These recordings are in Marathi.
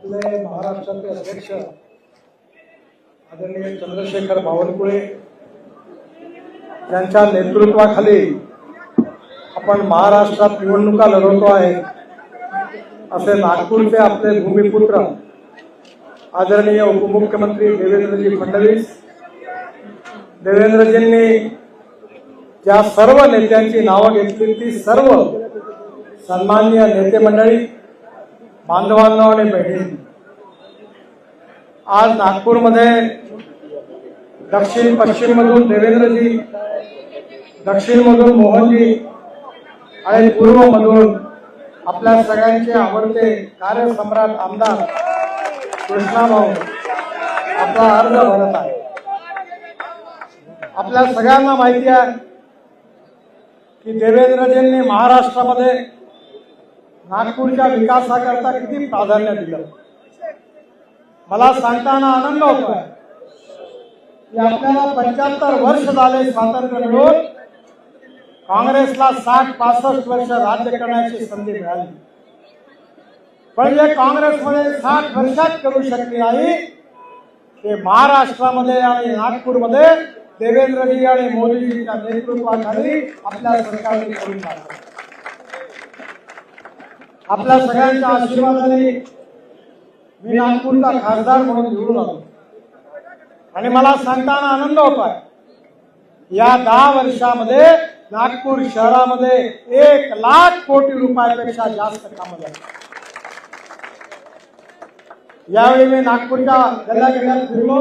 आपले महाराष्ट्राचे अध्यक्ष आदरणीय चंद्रशेखर बावनकुळे यांच्या नेतृत्वाखाली आपण महाराष्ट्रात निवडणुका लढवतो आहे असे नागपूरचे आपले भूमिपुत्र आदरणीय उपमुख्यमंत्री देवेंद्रजी फडणवीस. देवेंद्रजींनी ज्या सर्व नेत्यांची नावं घेतली ती सर्व सन्माननीय नेते मंडळी बांधवांना आणि बहिणी आज नागपूरमध्ये दक्षिण पश्चिम मधून देवेंद्रजी दक्षिण मधून मोहनजी आणि पूर्व मधून आपल्या सगळ्यांचे आवडते कार्यसम्राट आमदार कृष्णाभाऊ आपला अर्ज भरत आहे आपल्या सगळ्यांना माहिती आहे की देवेंद्रजींनी महाराष्ट्रामध्ये नागपूरच्या विकासाकरता किती प्राधान्य दिलं? मला सांगताना आनंद होतोय की आपल्याला पंच्याहत्तर वर्ष झाले स्वातंत्र्य मिळून काँग्रेसला साठ पासष्ट वर्ष राज्य करण्याची संधी मिळाली. पण जे काँग्रेसमध्ये साठ वर्षात करू शकले नाही ते महाराष्ट्रामध्ये आणि नागपूरमध्ये देवेंद्रजी आणि मोदीजींच्या नेतृत्वाखाली आपल्या सरकारने करून टाकलं. आपल्या सगळ्यांच्या आशीर्वादाने मी नागपूरचा खासदार म्हणून निवडून आलो. आणि मला सांगताना आनंद होतोय या दहा वर्षामध्ये नागपूर शहरामध्ये एक लाख कोटी रुपयापेक्षा जास्त कामं झाली. यावेळी मी नागपूरच्या गल्ल्या गल्ल्यात फिरलो.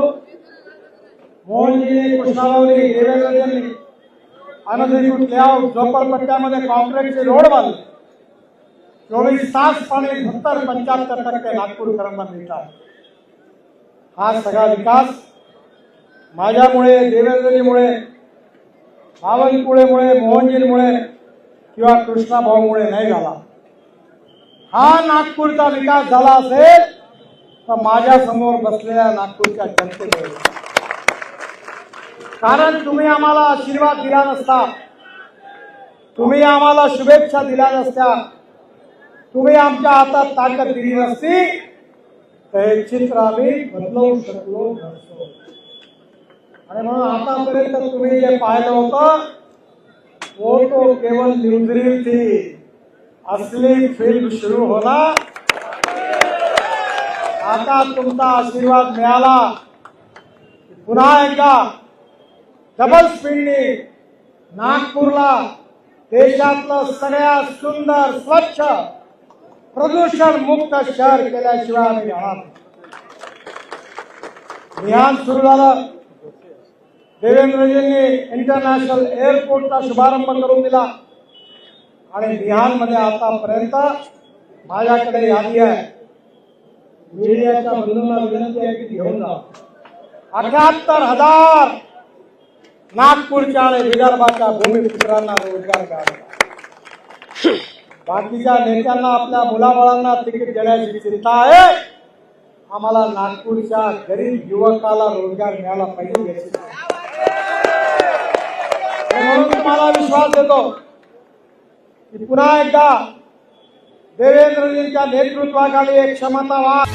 मोहनजी कृष्णाभाऊनी देवेंद्रजींनी अनधिकृत लेआउट झोपडपट्ट्यामध्ये कॉन्क्रीटचे रोड बांधले. चोवीस तास पाणी सत्तर पंच्याहत्तर टक्के नागपूरकरांना मिळतात हा सगळा विकास माझ्यामुळे देवेंद्रजीमुळे बावनकुळेमुळे मोहनजींमुळे किंवा कृष्णाभाऊमुळे नाही झाला. हा नागपूरचा विकास झाला असेल तर माझ्यासमोर बसलेल्या नागपूरच्या जनतेमुळे कारण तुम्ही आम्हाला आशीर्वाद दिला नसता. तुम्ही आम्हाला शुभेच्छा दिल्या नसत्या. तुम्ही आमच्या हातात ताकद दिली नसती तर हे चित्र आम्ही बदलवू शकलो नसतो. आणि म्हणून आतापर्यंत तुम्ही जे पाहिलं होतं फोटो तो केवळ न्यूजरील थी असली फिल्म सुरू होणार आता तुमचा आशीर्वाद मिळाला. पुन्हा एकदा डबल स्पीडने नागपूरला देशातलं सगळ्यात सुंदर स्वच्छ प्रदूषण मुक्त शहर केल्याशिवाय आम्ही राहणार ध्यान अभियान सुरू झालं. देवेंद्रजींनी इंटरनॅशनल एअरपोर्टचा शुभारंभ करून दिला. आणि बिहारमध्ये आतापर्यंत माझ्याकडे यादी आहे. मीडियाच्या बंधूंना विनंती आहे की घेऊन जा. अठ्याहत्तर हजार नागपूरच्या आणि विदर्भाच्या भूमिपुत्रांना रोजगार मिळाला. बाकीच्या नेत्यांना आपल्या मुलाबाळांना तिकीट देण्याची चिंता आहे आम्हाला नागपूरच्या गरीब युवकाला रोजगार मिळाला पाहिजे आहे. म्हणून तुम्हाला विश्वास देतो की पुन्हा एकदा देवेंद्रजींच्या नेतृत्वाखाली एक क्षमतावाद